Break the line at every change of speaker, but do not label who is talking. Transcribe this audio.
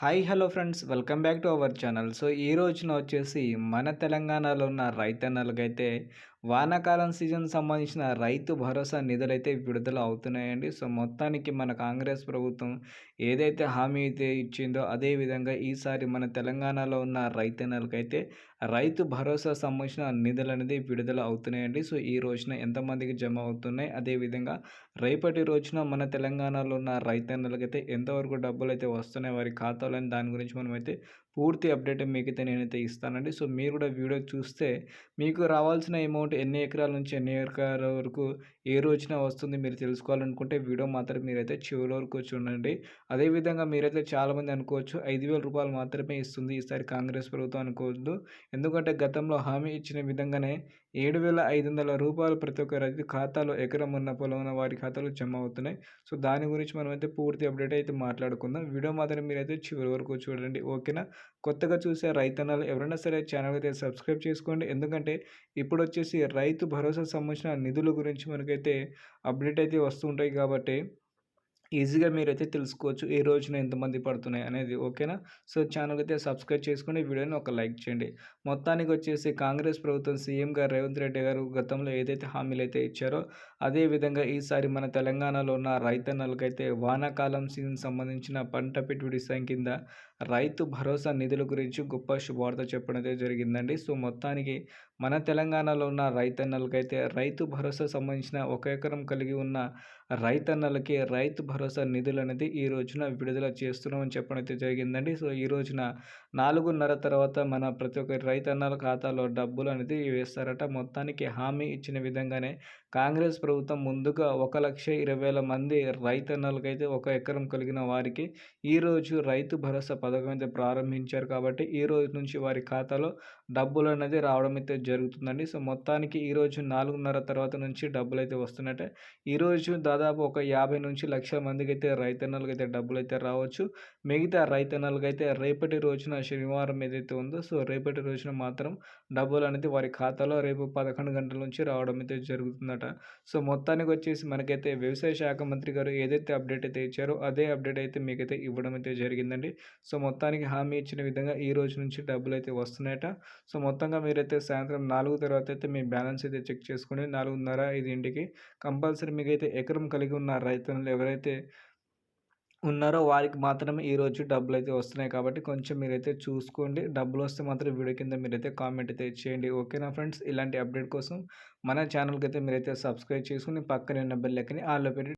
Hi hello friends welcome back to our channel so ఈ రోజున వచ్చేసి మన తెలంగాణలో ఉన్న రైతన్నలకైతే వానాకాలం సీజన్ సంబంధించిన రైతు భరోసా నిధులైతే విడుదల అవుతున్నాయండి. సో మొత్తానికి మన కాంగ్రెస్ ప్రభుత్వం ఏదైతే హామీ అయితే ఇచ్చిందో అదే విధంగా ఈసారి మన తెలంగాణలో ఉన్న రైతన్నలకైతే రైతు భరోసా సంబంధించిన నిధులు అనేది విడుదల అవుతున్నాయండి. సో ఈ రోజున ఎంతమందికి జమ అవుతున్నాయి? అదేవిధంగా రేపటి రోజున మన తెలంగాణలో ఉన్న రైతన్నలకైతే ఎంతవరకు డబ్బులు అయితే వస్తున్నాయి? వారి ఖాతాలో దాని గురించి మనమైతే పూర్తి అప్డేట్ మీకైతే నేనైతే ఇస్తానండి. సో మీరు కూడా వీడియో చూస్తే మీకు రావాల్సిన అమౌంట్ ఎన్ని ఎకరాల నుంచి ఎన్ని ఎకరాల వరకు ఏ రోజున వస్తుంది మీరు తెలుసుకోవాలనుకుంటే వీడియో మాత్రం మీరైతే చివరి వరకు చూడండి. అదేవిధంగా మీరైతే చాలామంది అనుకోవచ్చు ఐదు వేల రూపాయలు మాత్రమే ఇస్తుంది ఈసారి కాంగ్రెస్ ప్రభుత్వం అనుకోవద్దు. ఎందుకంటే గతంలో హామీ ఇచ్చిన విధంగానే ఏడు వేల ఐదు వందల రూపాయలు ప్రతి ఒక్క రైతు ఖాతాలో ఎకరం ఉన్న పొలం ఉన్న వారి ఖాతాలో జమ అవుతున్నాయి. సో దాని గురించి మనం అయితే పూర్తి అప్డేట్ అయితే మాట్లాడుకుందాం. వీడియో మాత్రం మీరైతే చివరి వరకు చూడండి. ఓకేనా? కొత్తగా చూసే రైతన్నలు ఎవరైనా సరే ఛానల్ అయితే సబ్స్క్రైబ్ చేసుకోండి. ఎందుకంటే ఇప్పుడు వచ్చేసి రైతు భరోసా సంబంధించిన నిధుల గురించి మనకైతే అప్డేట్ అయితే వస్తుంటాయి కాబట్టి ఈజీగా మీరైతే తెలుసుకోవచ్చు ఏ రోజున ఎంతమంది పడుతున్నాయి అనేది ఓకేనా? సో ఛానల్ అయితే సబ్స్క్రైబ్ చేసుకుని వీడియోని ఒక లైక్ చేయండి. మొత్తానికి వచ్చేసి కాంగ్రెస్ ప్రభుత్వం సీఎం గారు రేవంత్ రెడ్డి గారు గతంలో ఏదైతే హామీలు అయితే ఇచ్చారో అదేవిధంగా ఈసారి మన తెలంగాణలో ఉన్న రైతన్నలకైతే వానాకాలం సీజన్ సంబంధించిన పంట పెట్టుబడి కింద రైతు భరోసా నిధుల గురించి గొప్ప శుభవార్త చెప్పడం జరిగిందండి. సో మొత్తానికి మన తెలంగాణలో ఉన్న రైతన్నలకైతే రైతు భరోసా సంబంధించిన ఒక ఎకరం కలిగి ఉన్న రైతన్నలకి రైతు భరోసా నిధులు అనేది ఈ రోజున విడుదల చేస్తున్నామని చెప్పడం అయితే జరిగిందండి. సో ఈ రోజున నాలుగున్నర తర్వాత మన ప్రతి ఒక్క రైతన్నల ఖాతాలో డబ్బులు అనేది వేస్తారట. మొత్తానికి హామీ ఇచ్చిన విధంగానే కాంగ్రెస్ ప్రభుత్వం ముందుగా ఒక లక్ష ఇరవై వేల మంది రైతన్నలకైతే ఒక ఎకరం కలిగిన వారికి ఈరోజు రైతు భరోసా పథకం అయితే ప్రారంభించారు. కాబట్టి ఈ రోజు నుంచి వారి ఖాతాలో డబ్బులు అనేది రావడం అయితే జరుగుతుందండి. సో మొత్తానికి ఈరోజు నాలుగున్నర తర్వాత నుంచి డబ్బులు అయితే వస్తున్నట్టే ఈరోజు దాదాపు ఒక యాభై నుంచి లక్ష మందికి అయితే రైతన్నలకు అయితే డబ్బులు అయితే రావచ్చు. మిగతా రైతన్నలకు అయితే రేపటి రోజున శనివారం ఏదైతే ఉందో సో రేపటి రోజున మాత్రం డబ్బులు అనేది వారి ఖాతాలో రేపు పదకొండు గంటల నుంచి రావడం అయితే జరుగుతుందట. సో మొత్తానికి వచ్చేసి మనకైతే వ్యవసాయ శాఖ మంత్రి గారు ఏదైతే అప్డేట్ అయితే ఇచ్చారో అదే అప్డేట్ అయితే మీకైతే ఇవ్వడం అయితే జరిగిందండి. సో మొత్తానికి హామీ ఇచ్చిన విధంగా ఈ రోజు నుంచి డబ్బులు అయితే వస్తున్నాయట. సో మొత్తంగా మీరైతే సాయంత్రం నాలుగు తర్వాత అయితే మీ బ్యాలెన్స్ అయితే చెక్ చేసుకుని నాలుగున్నర ఐదు ఇంటికి కంపల్సరీ మీకైతే ఎకరం కలిగి ఉన్న రైతులు ఎవరైతే ఉన్నారో వారికి మాత్రమే ఈరోజు డబ్బులు అయితే వస్తున్నాయి కాబట్టి కొంచెం మీరైతే చూసుకోండి. డబ్బులు వస్తే మాత్రం వీడియో కింద మీరైతే కామెంట్ అయితే చేయండి. ఓకేనా ఫ్రెండ్స్? ఇలాంటి అప్డేట్ కోసం మన ఛానల్కి అయితే మీరైతే సబ్స్క్రైబ్ చేసుకుని పక్కనే ఉన్న బెల్ ఎక్కని ఆల్లో పెట్టి